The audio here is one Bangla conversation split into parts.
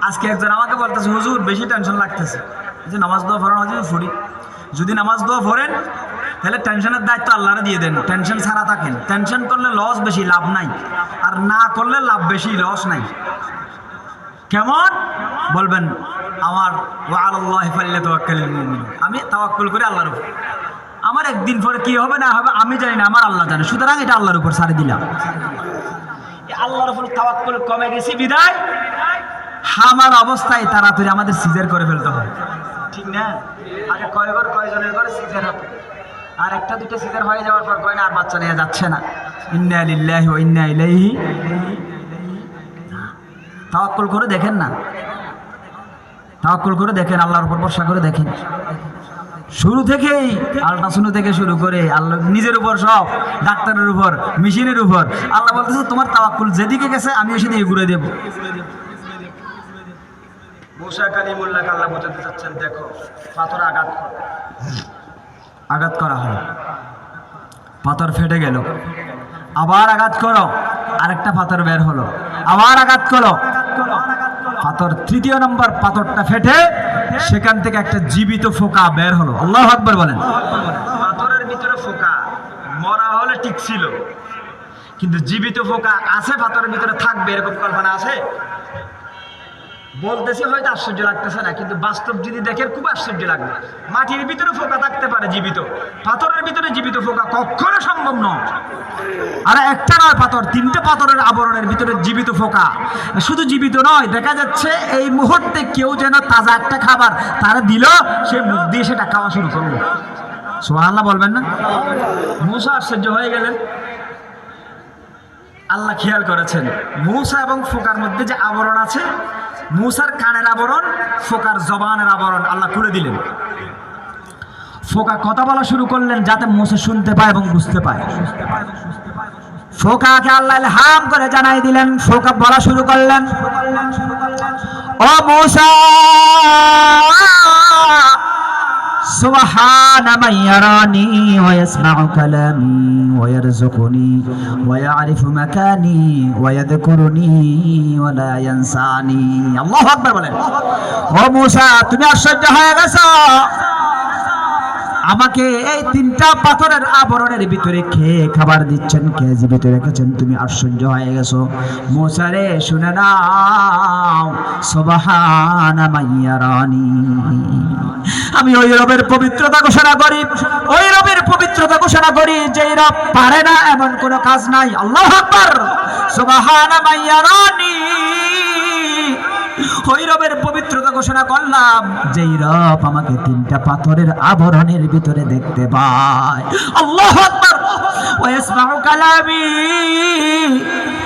আজকে একজন আমাকে বলতেছে, হুজুর, বেশি টেনশন লাগতেছে। যে নামাজ দোয়া ফরান হচ্ছে ফুরি যদি নামাজ দোয়া ফোরেন, তাহলে টেনশনের দায়িত্ব আল্লাহরে দিয়ে দেন। টেনশন ছাড়া থাকেন। টেনশন করলে লস বেশি, লাভ নাই। আর না করলে লাভ বেশি লস নাই। কেমন? বলবেন, আমার আল্লাহ ফাল্লাতাওয়াক্কালুল মুমিনুন। আমি তাওয়াক্কুল করি আল্লাহর উপর। আমার একদিন পরে কি হবে, না হবে, আমি জানি না। আমার আল্লাহ জানে। সুতরাং এটা আল্লাহর উপর ছাড়ে দিলাম। আল্লাহর উপর তাওয়াক্কুল কমে গেছি, বিদায়। আমার অবস্থায় তাড়াতাড়ি আমাদের সিজার করে ফেলতে হয় ঠিক না? আগে কয় ঘর কয়জনের ঘরে সিজার হতো আর একটা দুটো সিজার হয়ে যাওয়ার পর কয় না, আর বাচ্চা নিয়ে যাচ্ছে না। ইন্না লিল্লাহি ওয়া ইন্না ইলাইহি তাওয়াক্কুল করে দেখেন না? তাওয়াক্কুল করে দেখেন, আল্লাহর উপর ভরসা করে দেখেন। শুরু থেকেই আল্ট্রাসাউন্ড থেকে শুরু করে আল্লাহ নিজের উপর সব ডাক্তারের উপর মেশিনের উপর। আল্লাহ বলতেছে তোমার তাওয়াক্কুল যেদিকে গেছে আমি আমিও সেদিকে ঘুরে দেবো। মুসা কালিমুল্লাহ আল্লাহ বোঝাতে চাচ্ছেন দেখো পাথর আঘাত করো। আঘাত করা হয়। পাথর ফেটে গেল। আবার আঘাত করো। আরেকটা পাথর বের হলো। আবার আঘাত করো। পাথর, তৃতীয় নম্বর পাথরটা ফেটে সেখান থেকে একটা জীবিত ফোকা বের হলো। আল্লাহ আকবর বলেন। পাথরের ভিতরে ফোকা, মরা হলে ঠিক ছিল। কিন্তু জীবিত ফোকা আছে, পাথরের ভিতরে থাকবে, এরকম কল্পনা আছে? বলতেছে হয়তো আশ্চর্য লাগতেছে না, কিন্তু বাস্তব যদি দেখেন খুব আশ্চর্য লাগবে। মাটির ভিতরে ফোকা থাকতে পারে জীবিত। পাথরের ভিতরে জীবিত ফোকা কখনো সম্ভব নয়। আর একটা নয় পাথর, তিনটে পাথরের আবরণের ভিতরে জীবিত ফোকা। শুধু জীবিত নয়, দেখা যাচ্ছে এই মুহূর্তে কেউ যেন তাজা একটা খাবার তারা দিল, সে মুখ দিয়ে সেটা খাওয়া শুরু করল। সোহাল্লাহ বলবেন না? মুসা আশ্চর্য হয়ে গেলেন। আল্লাহ খেয়াল করেছেন, মূসা এবং ফোকার মধ্যে যে আবরণ আছে মূসার কানের আবরণ, ফোকার জবানের আবরণ আল্লাহ খুলে দিলেন। ফোকা কথা বলা শুরু করলেন যাতে মুসা শুনতে পায় এবং বুঝতে পায়। ফোকাকে আল্লাহ হাম করে জানাই দিলেন, ফোকা বলা শুরু করলেন, ও মূসা سبحان من يراني ويسمع كلامي ويرزقني ويعرف مكاني ويذكرني ولا ينساني الله أكبر বলেন ও মুসা তুমি আশ্চর্য হয়ে গেছো আমাকে এই তিনটা পাথরের আবরণের ভিতরে খেয়ে খাবার দিচ্ছেন, কে জীবিত রেখেছেন, তুমি আশ্চর্য হয়ে গেছো। মোসারে, শুনে নাও। সোবাহানা মাইয়া রানী। আমি ওই রবের পবিত্রতা ঘোষণা করি। ওই রবের পবিত্রতা ঘোষণা করি যে রব পারে না, এমন কোনো কাজ নাই। আল্লাহ আকবার। সোবাহানা মাইয়া রানী। ওই পবিত্রতা ঘোষণা করলাম, যেই রব আমাকে তিনটা পাথরের আবরণের ভিতরে দেখতে পায়। আল্লাহ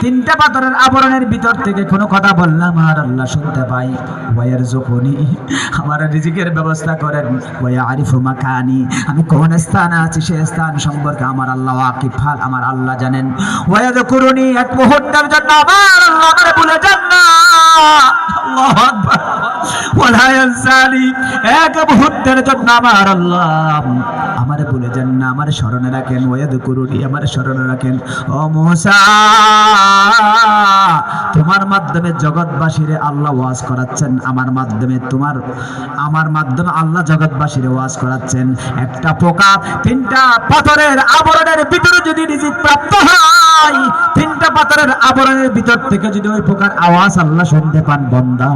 তিনটা পাথরের আবরণের ভিতর থেকে কোনো কথা বললাম আর আল্লাহ শুনতে পাই আমার রিজিকের ব্যবস্থা করেন। আমি কোন স্থানে আছি সেই স্থান সম্পর্কে আমার আল্লাহ ওয়াকিফ হাল আমার আল্লাহ জানেন। ওয়া যকুরুনি এক মুহূর্তের জন্য আমার আল্লাহ যান। আমার ভুলে যান না, আমার স্মরণে রাখেন ওয়াদ করুনি আমার স্মরণে রাখেন। ও মুসা, তোমার মাধ্যমে জগৎবাসীরে আল্লাহ ওয়াজ করাচ্ছেন, আমার মাধ্যমে তোমার, আমার মাধ্যমে আল্লাহ জগৎবাসীরে ওয়াজ করাচ্ছেন। একটা পোকা তিনটা পাথরের আবরণের ভিতরে যদি রিজিক প্রাপ্ত হয় তিনটা পাথরের আবরণের ভিতর থেকে যদি ওই পোকার আওয়াজ আল্লাহ শুনতে পান, বন্দা।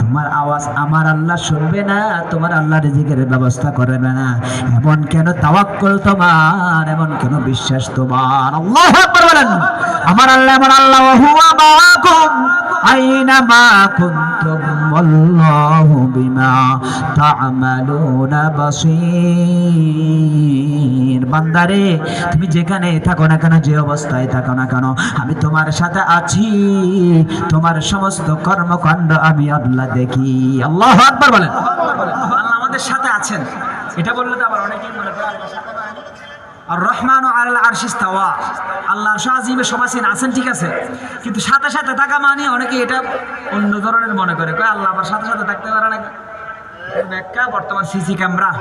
তোমার আওয়াজ আমার আল্লাহ শুনবে না, তোমার আল্লাহ রিজিকের ব্যবস্থা করবে না। এমন কেন তাওয়াক্কুল তোমার, এমন কেন বিশ্বাস তোমার? আল্লাহ বলেন। আমার আল্লাহ আমার আল্লাহ হুয়া মাআকুম আইনা মা কুনতুম? ওয়াল্লাহু বিমা তা'মালুনা বাসীর বান্দারে, তুমি যেখানে থাকো না কেন, যে অবস্থায় থাকো না কেন, আমি তোমার সাথে আছি। তোমার সমস্ত কর্মকাণ্ড আমি আল্লাহ দেখি। আল্লাহ আকবার বলেন। আল্লাহ আমাদের সাথে আছেন। এটা বললে তো আবার অনেকেই মনে করে আল্লাহ সাথে নাই। আর রহমান আল আরশিস্তাওয়া আল্লাহ শাহিমে সবাসীন আছেন ঠিক আছে। কিন্তু সাথে সাথে থাকা মানে অনেকে এটা অন্য ধরনের মনে করে। আল্লাহ আমার সাথে সাথে থাকতে পারে না। ব্যাখ্যা, বর্তমান সিসি ক্যামেরা।